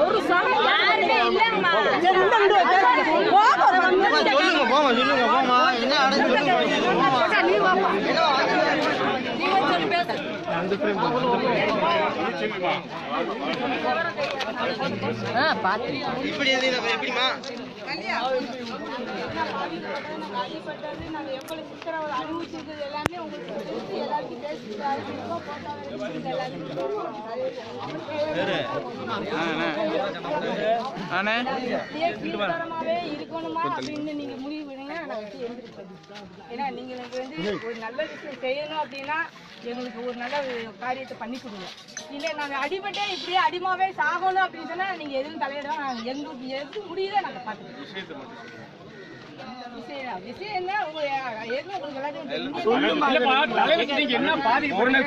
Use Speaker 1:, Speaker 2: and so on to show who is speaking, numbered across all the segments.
Speaker 1: ஒரு
Speaker 2: சொல்லுங்க போமா சொல்லுங்க போமா என்ன அடைஞ்சு சொல்லுங்க இப்படி எப்படிமா
Speaker 3: அடிப்பட்டது நாங்கள் எவ்வளோ சித்திரவதை அனுபவிச்சது எல்லாமே உங்களுக்கு தெரிஞ்சு எல்லாருக்கும் பேசிட்டு அதுக்கப்புறம் போட்டோ இருக்கணுமா அப்படின்னு நீங்கள் முடிவு பண்ணுங்க நான் வச்சு எழுந்திருப்பேன் ஏன்னா நீங்கள் எனக்கு வந்து ஒரு நல்ல விஷயம் செய்யணும் அப்படின்னா எங்களுக்கு ஒரு நல்ல ஒரு காரியத்தை பண்ணி கொடுங்க இல்லை நாங்கள் அடிபட்டே இப்படியே அடிமாவே சாகணும் அப்படின்னு சொன்னா நீங்கள் எதுவும் தலையிடலாம் நாங்க எங்களுக்கு எது முடியுதோ நாங்கள் பார்த்துக்கிறோம். விஷயம் என்ன?
Speaker 4: பாதிப்பு உடனே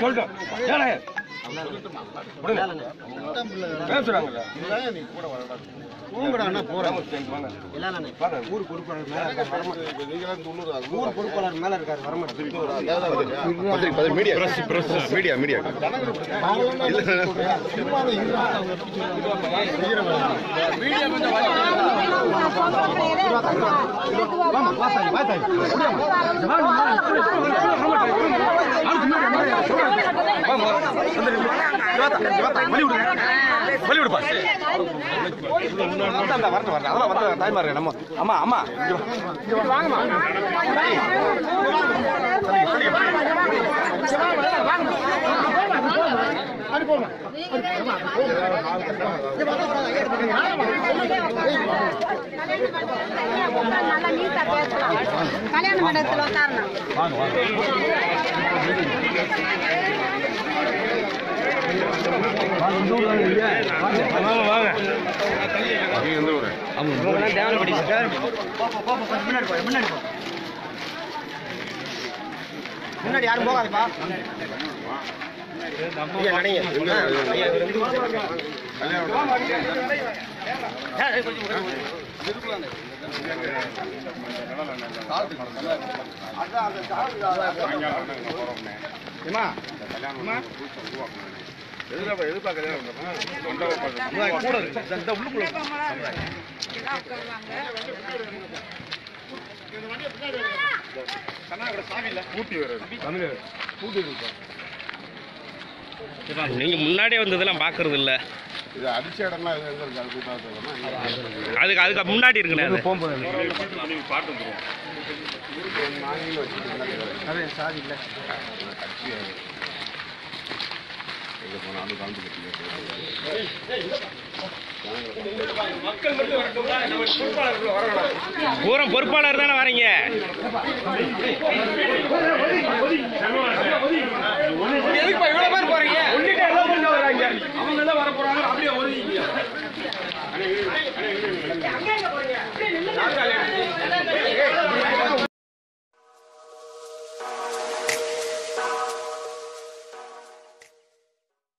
Speaker 2: மேல இருக்காரு
Speaker 5: மீடியா மீடியா மீடியா
Speaker 4: வழி விடுப்பா வரட்டும் வரட்டும் அதெல்லாம் வந்து தாய்மாரு நம்ம. ஆமா ஆமா வாங்கம்மா.
Speaker 1: நல்லா நீட்டா பேசலாம் கல்யாண மண்டபத்தில் உட்காரணும்
Speaker 2: முன்னாடி யாரும் போகாதுப்பா
Speaker 5: எதுக்கு கல்யாணம்
Speaker 4: கூட. இந்த உள்ளுக்குள்ள
Speaker 5: ஊட்டி வேற
Speaker 6: நீங்க முன்னாடியே வந்ததெல்லாம் பாக்குறது இல்ல.
Speaker 5: இது அடிச்ச இடம்லாம் எங்க அது பார்த்துக்கணும்
Speaker 6: அதுக்கு அதுக்கு முன்னாடி இருக்குண்ணே அது?
Speaker 4: போகும்போது
Speaker 5: பாட்டு வந்துருவோம். நாங்களும் வச்சுருக்கோம்
Speaker 2: அதே சாதி இல்லை.
Speaker 5: எங்க போனாலும் கலந்து கட்டிங்க
Speaker 6: பூரம் பொறுப்பாளர் தானே வரீங்க?
Speaker 4: எதுக்கு இவ்வளவு பேர் போறீங்க?